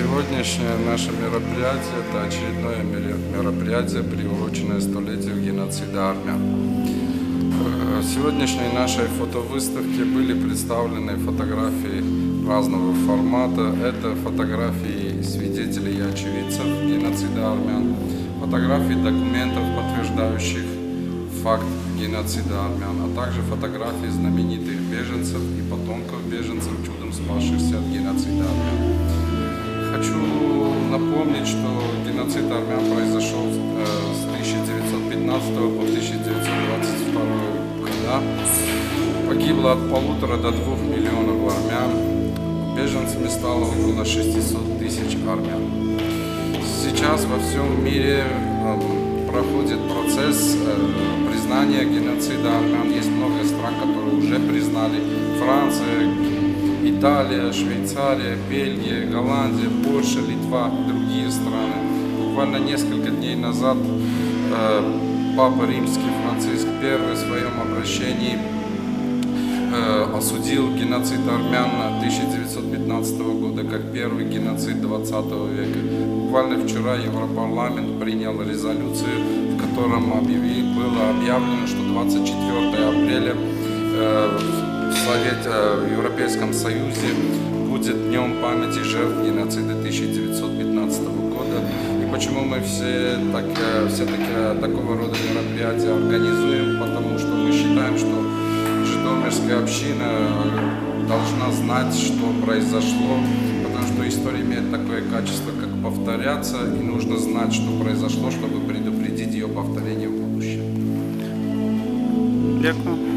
Сегодняшнее наше мероприятие – это очередное мероприятие, приуроченное столетию геноцида армян. Э, В сегодняшней нашей фотовыставке были представлены фотографии разного формата. Это фотографии свидетелей и очевидцев геноцида армян, фотографии документов, подтверждающих факт геноцида армян, а также фотографии знаменитых беженцев и потомков беженцев, чудом спасшихся от геноцида. Хочу напомнить, что геноцид армян произошел э, с 1915 по 1922 года. Погибло от полутора до двух миллионов армян. Беженцами стало около 600 тысяч армян. Сейчас во всем мире эм, проходит процесс э, признания геноцида армян. Есть много стран, которые уже признали. Франция, Италия, Швейцария, Бельгия, Голландия, Польша, Литва другие страны. Буквально несколько дней назад э, Папа Римский Франциск I в своем обращении э, осудил геноцид армян 1915 года как первый геноцид 20 века. Буквально вчера Европарламент принял резолюцию, в котором объяви- было объявлено, что 24 апреля э, в Совете, э, в Европейском Союзе будет днем памяти жертв геноцида 1915 года. И почему мы все, так, э, все таки, такого рода мероприятия организуем? Потому что мы считаем, что Житомирская община э, должна знать, что произошло, потому что история имеет такое качество, как повторяться, и нужно знать, что произошло, чтобы предупредить ее повторение в будущем. Дякую.